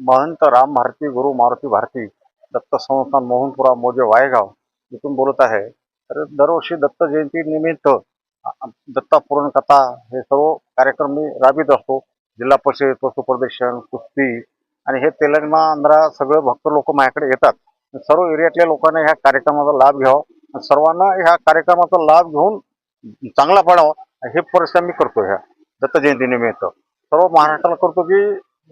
महंत राम भारती गुरु मारुती भारती दत्त संस्थान मोहनपुरा मोजे वायगाव इथून बोलत आहे. तर दरवर्षी दत्त जयंतीनिमित्त दत्ता कथा हे सर्व कार्यक्रम मी राबवित असतो. जिल्हा परिषद पशुप्रदर्शन कुस्ती आणि हे तेलंगणा आंध्रा सगळे भक्त लोक माझ्याकडे येतात. सर्व एरियातल्या लोकांना ह्या कार्यक्रमाचा लाभ घ्यावा आणि सर्वांना ह्या कार्यक्रमाचा लाभ घेऊन चांगला पडावा हे परिश्रम मी करतो ह्या दत्त जयंतीनिमित्त सर्व महाराष्ट्राला करतो की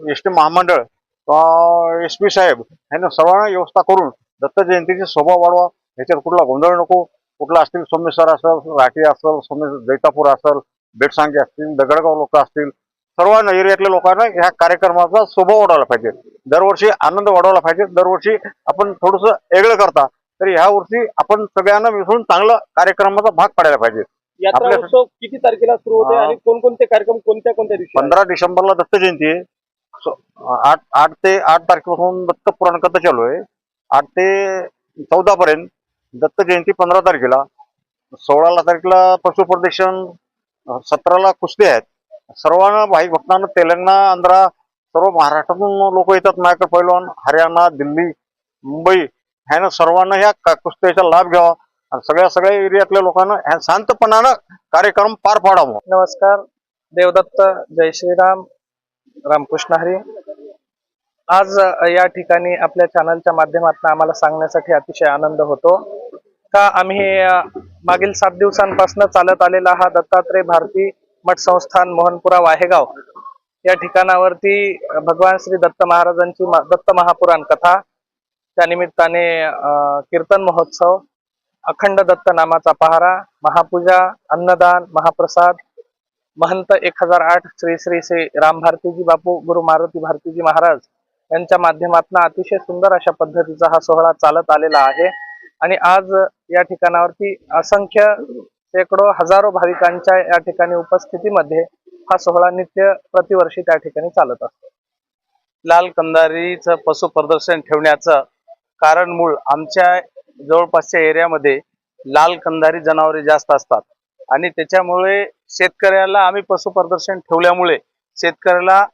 एस टी महामंडळ एस पी साहेब ह्यांना सर्वांना व्यवस्था करून दत्त जयंतीचे स्वभाव वाढवा. ह्याच्यात कुठला गोंधळ नको. कुठला असतील सोमेश्वर असेल राठी असेल सोमे जैतापूर असेल बेटसांगे असतील दगडगाव लोक असतील सर्वांना एरियातल्या लोकांना ह्या कार्यक्रमाचा स्वभाव वाढवला पाहिजे. दरवर्षी आनंद वाढवला पाहिजे. दरवर्षी आपण थोडस वेगळं करता तर ह्या वर्षी आपण सगळ्यांना मिसळून चांगला कार्यक्रमाचा भाग पाडायला पाहिजे. यात्रा उत्सव किती तारखेला सुरू होते. आणि कोणकोणते कार्यक्रम कोणत्या कोणत्या दिवशी? पंधरा डिसेंबरला दत्त जयंती आहे. आठ आठ ते आठ तारखेपासून दत्त पुराण कथा चालू आहे. आठ ते चौदा पर्यंत दत्त जयंती पंधरा तारखेला सोळाला तारखेला पशुप्रदर्शन अं, सतराला कुस्ती आहेत. सर्वांना भाई भक्तांना तेलंगणा आंध्रा सर्व महाराष्ट्रातून लोक येतात माझ्याकडे पैलवान हरियाणा दिल्ली मुंबई. ह्यानं सर्वांना ह्या का- कुस्तीचा लाभ घ्यावा. आणि सगळ्या सगळ्या एरियातल्या लोकांना ह्या शांतपणानं कार्यक्रम पार पाडावा. नमस्कार. देवदत्त जय श्रीराम. रामकृष्ण हरी. आज या ठिकाणी आपल्या चॅनलच्या माध्यमातून आम्हाला सांगण्यासाठी अतिशय आनंद होतो. का आम्ही मागील सात दिवसांपासून चालत आलेला हा दत्तात्रय भारती मठ संस्थान मोहनपुरा वाहेगाव या ठिकाणावरती भगवान श्री दत्त महाराजांची दत्त महापुराण कथा त्या निमित्ताने कीर्तन महोत्सव अखंड दत्त नामाचा पहारा महापूजा अन्नदान महाप्रसाद महंत एक हजार आठ श्री श्री श्री राम भारतीजी बापू गुरु मारुती भारतीजी महाराज यांच्या माध्यमातून अतिशय सुंदर अशा पद्धतीचा हा सोहळा चालत आलेला आहे. आणि आज या ठिकाणावरती असंख्य शेकडो हजारो भाविकांच्या या ठिकाणी उपस्थितीमध्ये हा सोहळा नित्य प्रतिवर्षी त्या ठिकाणी चालत असतो. लाल कंदारीचं पशु प्रदर्शन ठेवण्याचं कारण मूळ आमच्या जवळपासच्या एरियामध्ये लाल कंदारी जनावरे जास्त असतात. आणि त्याच्यामुळे शेतकऱ्याला आम्ही पशु प्रदर्शन ठेवल्यामुळे शेतकऱ्याला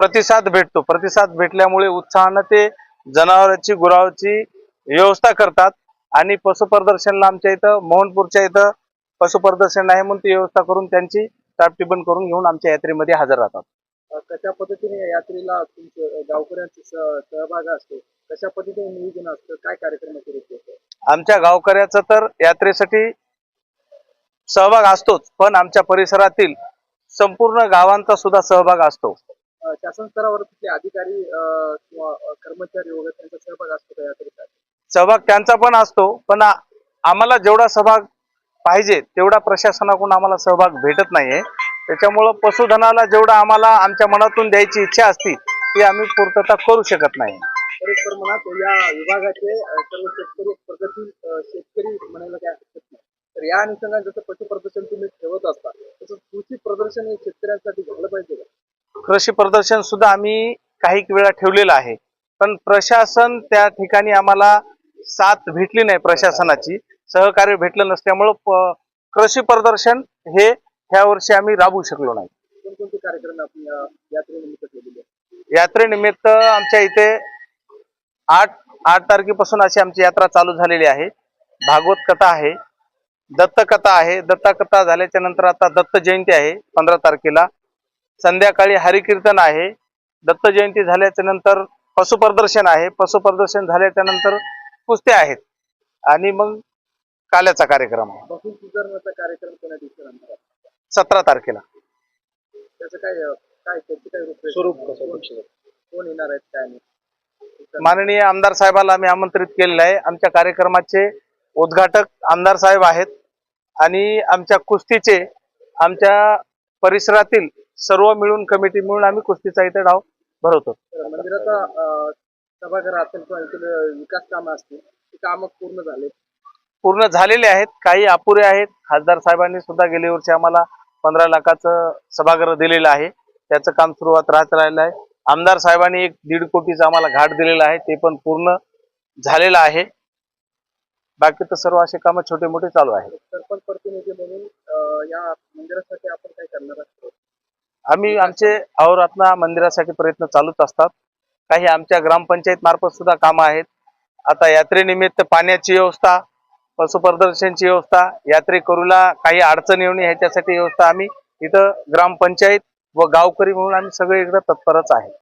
प्रतिसाद भेटतो. प्रतिसाद भेटल्यामुळे उत्साहानं ते जनावरांची गुरावची व्यवस्था करतात आणि पशु प्रदर्शनला आमच्या इथं मोहनपूरच्या इथं पशु प्रदर्शन आहे म्हणून ती व्यवस्था करून त्यांची टापटिबन करून घेऊन आमच्या यात्रेमध्ये हजर राहतात. कशा पद्धतीने यात्रेला तुमचं गावकऱ्यांचा सहभाग असतो? कशा पद्धतीने नियोजन असतं? काय कार्यक्रम आमच्या गावकऱ्याचा तर यात्रेसाठी सहभाग असतोच पण आमच्या परिसरातील संपूर्ण गावांचा सुद्धा सहभाग असतो. शासन स्तरावर तिथले अधिकारी किंवा कर्मचारी वगैरे त्यांचा सहभाग असतो यात्रेसाठी सहभाग त्यांचा पण असतो पण आम्हाला जेवढा सहभाग पाहिजे तेवढा प्रशासनाकडून आम्हाला सहभाग भेटत नाहीये. त्याच्यामुळं पशुधनाला जेवढा आम्हाला आमच्या मनातून द्यायची इच्छा असती ती आम्ही पूर्तता करू शकत नाही. या विभागाचे सर्व शेतकरी प्रगती शेतकरी म्हणायला काय? या अनुषंगाने जसं पशु प्रदर्शन तुम्ही ठेवत असता तसं कृषी प्रदर्शन हे शेतकऱ्यांसाठी झालं पाहिजे का? कृषी प्रदर्शन सुद्धा आम्ही काही वेळा ठेवलेलं आहे. पण प्रशासन त्या ठिकाणी आम्हाला साथ भेटली नाही प्रशासनाची. सहकार्य भेटलं नसल्यामुळं कृषी प्रदर्शन हे ह्या वर्षी आम्ही राबवू शकलो नाही. कोणकोणते कार्यक्रम आपण यात्रेनिमित्त ठेवलेले? यात्रेनिमित्त आमच्या इथे आठ आठ तारखेपासून अशी आमची यात्रा चालू झालेली आहे. भागवत कथा आहे. दत्त कथा आहे. दत्त कथा झाल्याच्यानंतर आता दत्त जयंती आहे पंधरा तारखेला. संध्याकाळी हरिकीर्तन आहे. दत्त जयंती झाल्याच्यानंतर पशुप्रदर्शन आहे. पशुप्रदर्शन झाल्याच्यानंतर कुस्त्या आहेत. आणि मग काल्याचा कार्यक्रम आहे. कार्यक्रम? सतरा तारखेला. त्याचं काय अं, काय त्याची काय रूप स्वरूप कोण कोण येणार आहेत काय? नाही माननीय आमदार साहेबाला आम्ही आमंत्रित केलेलं आहे. आमच्या कार्यक्रमाचे उद्घाटक आमदार साहेब आहेत आणि आमच्या कुस्तीचे आमच्या परिसरातील सर्व मिळून कमिटी मिळून आम्ही कुस्तीचा इथे डाव भरवतो. मंदिराचा अं, सभागृह असेल किंवा विकास कामं असतील ती कामं पूर्ण झाले. पूर्ण झालेले आहेत काही अपुरे आहेत. खासदार साहेबांनी सुद्धा गेल्या वर्षी आम्हाला पंधरा लाखाचं सभागृह दिलेलं आहे. त्याचं काम सुरुवात राहत राहिलं आहे. आमदार साहेबांनी एक दीड कोटीचा आम्हाला घाट दिलेला आहे ते पण पूर्ण झालेलं आहे. बाकी तर सर्व असे कामं छोटे मोठे चालू आहेत. सरपंच प्रतिनिधी म्हणून या मंदिरासाठी आपण काय करणार आम्ही आमचे अहोरात्र मंदिरासाठी प्रयत्न चालूच असतात. काही आमच्या ग्रामपंचायत मार्फत सुद्धा कामं आहेत. आता यात्रेनिमित्त पाण्याची व्यवस्था पशुप्रदर्शनची व्यवस्था यात्रेकरूला काही अडचण येऊ नये ह्याच्यासाठी व्यवस्था आम्ही इथं ग्रामपंचायत व गावकरी म्हणून आम्ही सगळे इकडं तत्परच आहे.